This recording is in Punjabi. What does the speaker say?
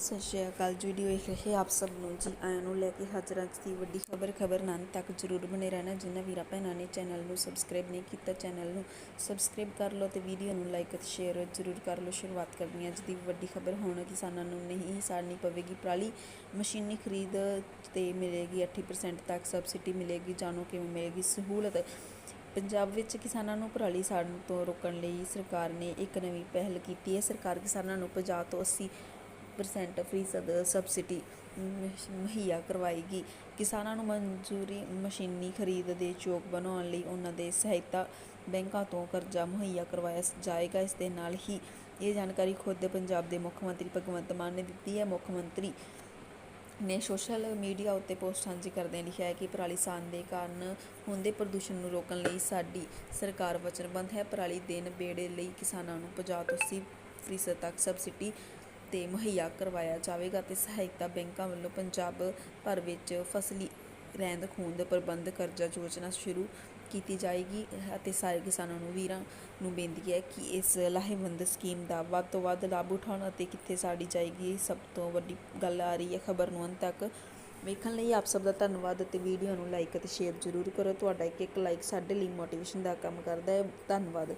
ਸਤਿ ਸ਼੍ਰੀ ਅਕਾਲ ਜੀ ਵੀਡੀਓ ਵੇਖ ਰਹੇ ਆਪ ਸਭ ਨੂੰ ਜੀ। ਆਇਆਂ ਨੂੰ ਲੈ ਕੇ ਹਾਜ਼ਰ ਅੱਜ ਦੀ ਵੱਡੀ ਖਬਰ ਖਬਰ ਨਾਲ ਤੱਕ ਜਰੂਰ ਬਣੇ ਰਹਿਣਾ। ਜਿਨ੍ਹਾਂ ਵੀਰਾਂ ਭੈਣਾਂ ਨੇ ਚੈਨਲ ਨੂੰ ਸਬਸਕ੍ਰਾਈਬ ਨਹੀਂ ਕੀਤਾ ਚੈਨਲ ਨੂੰ ਸਬਸਕ੍ਰਾਈਬ ਕਰ ਲਓ ਤੇ ਵੀਡੀਓ ਨੂੰ ਲਾਈਕ ਅਤੇ ਸ਼ੇਅਰ ਜਰੂਰ ਕਰ ਲਓ। ਸ਼ੁਰੂਆਤ ਕਰਨੀ ਹੈ ਅੱਜ ਦੀ ਵੱਡੀ ਖਬਰ। ਹੁਣ ਕਿਸਾਨਾਂ ਨੂੰ ਨਹੀਂ ਸਾੜਨੀ ਪਵੇਗੀ ਪਰਾਲੀ। ਮਸ਼ੀਨੀ ਖਰੀਦ ਤੇ ਮਿਲੇਗੀ 80% ਤੱਕ ਸਬਸਿਡੀ ਮਿਲੇਗੀ। ਜਾਣੋ ਕਿਵੇਂ ਮਿਲੇਗੀ ਸਹੂਲਤ। ਪੰਜਾਬ ਵਿੱਚ ਕਿਸਾਨਾਂ ਨੂੰ ਪਰਾਲੀ ਸਾੜਨ ਤੋਂ ਰੋਕਣ ਲਈ ਸਰਕਾਰ ਨੇ ਇੱਕ ਨਵੀਂ ਪਹਿਲ ਕੀਤੀ ਹੈ। ਸਰਕਾਰ ਕਿਸਾਨਾਂ ਨੂੰ 50 ਤੋਂ 80 ਪਰਸੈਂਟ ਫੀਸਦ ਸਬਸਿਡੀ ਮੁਹੱਈਆ ਕਰਵਾਏਗੀ। ਕਿਸਾਨਾਂ ਨੂੰ ਮਨਜ਼ੂਰੀ ਮਸ਼ੀਨੀ ਖਰੀਦ ਦੇ ਯੋਗ ਬਣਾਉਣ ਲਈ ਉਹਨਾਂ ਦੇ ਸਹਾਇਤਾ ਬੈਂਕਾਂ ਤੋਂ ਕਰਜ਼ਾ ਮੁਹੱਈਆ ਕਰਵਾਇਆ ਜਾਏਗਾ। ਇਸ ਦੇ ਨਾਲ ਹੀ ਇਹ ਜਾਣਕਾਰੀ ਖੁਦ ਪੰਜਾਬ ਦੇ ਮੁੱਖ ਮੰਤਰੀ ਭਗਵੰਤ ਮਾਨ ਨੇ ਦਿੱਤੀ ਹੈ। ਮੁੱਖ ਮੰਤਰੀ ਨੇ ਸੋਸ਼ਲ ਮੀਡੀਆ ਉੱਤੇ ਪੋਸਟ ਸਾਂਝੀ ਕਰਦਿਆਂ ਲਿਖਿਆ ਹੈ ਕਿ ਪਰਾਲੀ ਸਾੜਨ ਦੇ ਕਾਰਨ ਹੁੰਦੇ ਪ੍ਰਦੂਸ਼ਣ ਨੂੰ ਰੋਕਣ ਲਈ ਸਾਡੀ ਸਰਕਾਰ ਵਚਨਬੱਧ ਹੈ। ਪਰਾਲੀ ਦੇਣ ਬੇੜੇ ਲਈ ਕਿਸਾਨਾਂ ਨੂੰ 50 ਤੋਂ 80 ਫੀਸਦ ਤੱਕ ਸਬਸਿਡੀ ਤੇ ਮੁਹੱਈਆ ਕਰਵਾਇਆ ਜਾਵੇਗਾ ਤੇ ਸਹਾਇਤਾ ਬੈਂਕਾਂ ਵੱਲੋਂ ਪੰਜਾਬ ਭਰ ਵਿੱਚ ਫਸਲੀ ਰਹਿੰਦ ਖੂੰਹਦ ਪ੍ਰਬੰਧ ਕਰਜ਼ਾ ਯੋਜਨਾ ਸ਼ੁਰੂ ਕੀਤੀ ਜਾਏਗੀ ਅਤੇ ਸਾਰੇ ਕਿਸਾਨਾਂ ਨੂੰ ਵੀਰਾਂ ਨੂੰ ਬੇਨਤੀ ਹੈ ਕਿ ਇਸ ਲਾਹੇਵੰਦ ਸਕੀਮ ਦਾ ਵੱਧ ਤੋਂ ਵੱਧ ਲਾਭ ਉਠਾਉਣ ਅਤੇ ਕਿੱਥੇ ਸਾੜੀ ਜਾਏਗੀ ਸਭ ਤੋਂ ਵੱਡੀ ਗੱਲ ਆ ਰਹੀ ਹੈ ਖਬਰ ਨੂੰ ਅੰਤ ਤੱਕ ਵੇਖਣ ਲਈ ਆਪ ਸਭ ਦਾ ਧੰਨਵਾਦ ਅਤੇ ਵੀਡੀਓ ਨੂੰ ਲਾਈਕ ਅਤੇ ਸ਼ੇਅਰ ਜ਼ਰੂਰ ਕਰੋ। ਤੁਹਾਡਾ ਇੱਕ ਇੱਕ ਲਾਈਕ ਸਾਡੇ ਲਈ ਮੋਟੀਵੇਸ਼ਨ ਦਾ ਕੰਮ ਕਰਦਾ ਹੈ। ਧੰਨਵਾਦ।